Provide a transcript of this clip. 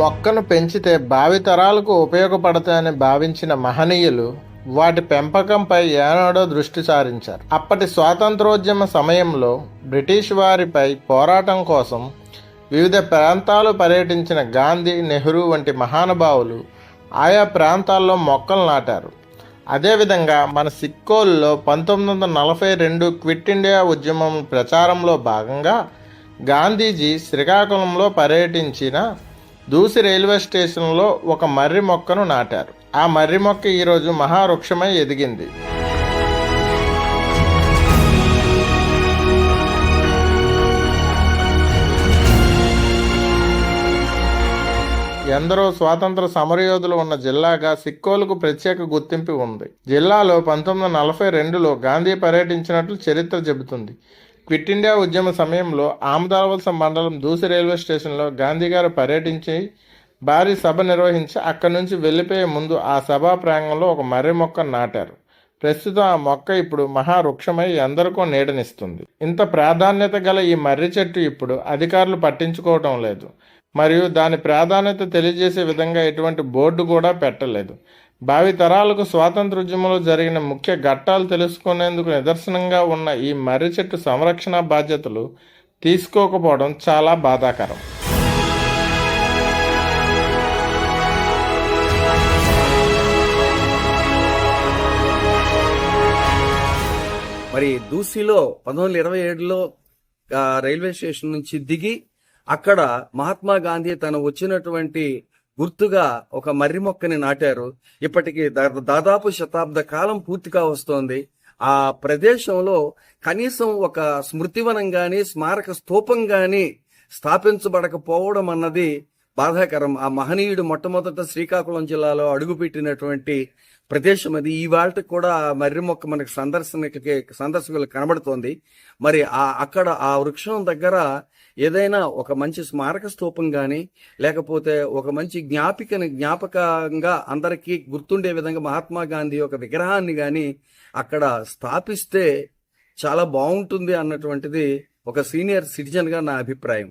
మొక్కను పెంచితే భావితరాలకు ఉపయోగపడతాయని భావించిన మహనీయులు వాటి పెంపకంపై ఏనాడో దృష్టి సారించారు. అప్పటి స్వాతంత్రోద్యమ సమయంలో బ్రిటిష్ వారిపై పోరాటం కోసం వివిధ ప్రాంతాలు పర్యటించిన గాంధీ నెహ్రూ వంటి మహానుభావులు ఆయా ప్రాంతాల్లో మొక్కలు నాటారు. అదేవిధంగా మన సిక్కోల్లో పంతొమ్మిది వందల నలభై రెండు క్విట్ ఇండియా ఉద్యమం ప్రచారంలో భాగంగా గాంధీజీ శ్రీకాకుళంలో పర్యటించిన దూసి రైల్వే స్టేషన్లో ఒక మర్రి మొక్కను నాటారు. ఆ మర్రి మొక్క ఈరోజు మహావృక్షమై ఎదిగింది. ఎందరో స్వాతంత్ర సమరయోధులు ఉన్న జిల్లాగా సిక్కోలకు ప్రత్యేక గుర్తింపు ఉంది. జిల్లాలో పంతొమ్మిది వందల నలభై రెండులో గాంధీ పర్యటించినట్లు చరిత్ర చెబుతుంది. క్విట్ ఇండియా ఉద్యమ సమయంలో ఆమదాలవలస మండలం దూసి రైల్వే స్టేషన్లో గాంధీ గారు పర్యటించి భారీ సభ నిర్వహించి అక్కడి నుంచి వెళ్ళిపోయే ముందు ఆ సభా ప్రాంగంలో ఒక మర్రి మొక్క నాటారు. ప్రస్తుతం ఆ మొక్క ఇప్పుడు మహావృక్షమై ఎందరికో నీడనిస్తుంది. ఇంత ప్రాధాన్యత గల ఈ మర్రి చెట్టు ఇప్పుడు అధికారులు పట్టించుకోవటం లేదు. మరియు దాని ప్రాధాన్యత తెలియజేసే విధంగా ఎటువంటి బోర్డు కూడా పెట్టలేదు. భావి తరాలకు స్వాతంత్రోద్యమంలో జరిగిన ముఖ్య ఘట్టాలు తెలుసుకునేందుకు నిదర్శనంగా ఉన్న ఈ మర్రి చెట్టు సంరక్షణ బాధ్యతలు తీసుకోకపోవడం చాలా బాధాకరం. మరి దూసిలో పంతొమ్మిది వందల ఇరవై ఏడులో రైల్వే స్టేషన్ నుంచి దిగి అక్కడ మహాత్మా గాంధీ తను వచ్చినటువంటి గుర్తుగా ఒక మర్రి మొక్కని నాటారు. ఇప్పటికి దా- దాదాపు శతాబ్ద కాలం పూర్తిగా వస్తోంది. ఆ ప్రదేశంలో కనీసం ఒక స్మృతివనం గాని స్మారక స్తూపం గాని స్థాపించబడకపోవడం అన్నది బాధాకరం. ఆ మహనీయుడు మొట్టమొదట శ్రీకాకుళం జిల్లాలో అడుగుపెట్టినటువంటి ప్రదేశం అది. ఈ వాళ్ళకి కూడా ఆ మర్రి మొక్క మనకి సందర్శనకి సందర్శకులకు కనబడుతోంది. మరి ఆ అక్కడ ఆ వృక్షం దగ్గర ఏదైనా ఒక మంచి స్మారక స్తూపం కానీ లేకపోతే ఒక మంచి జ్ఞాపికని జ్ఞాపకంగా అందరికీ గుర్తుండే విధంగా మహాత్మా గాంధీ యొక్క విగ్రహాన్ని కానీ అక్కడ స్థాపిస్తే చాలా బాగుంటుంది అన్నటువంటిది ఒక సీనియర్ సిటిజన్గా నా అభిప్రాయం.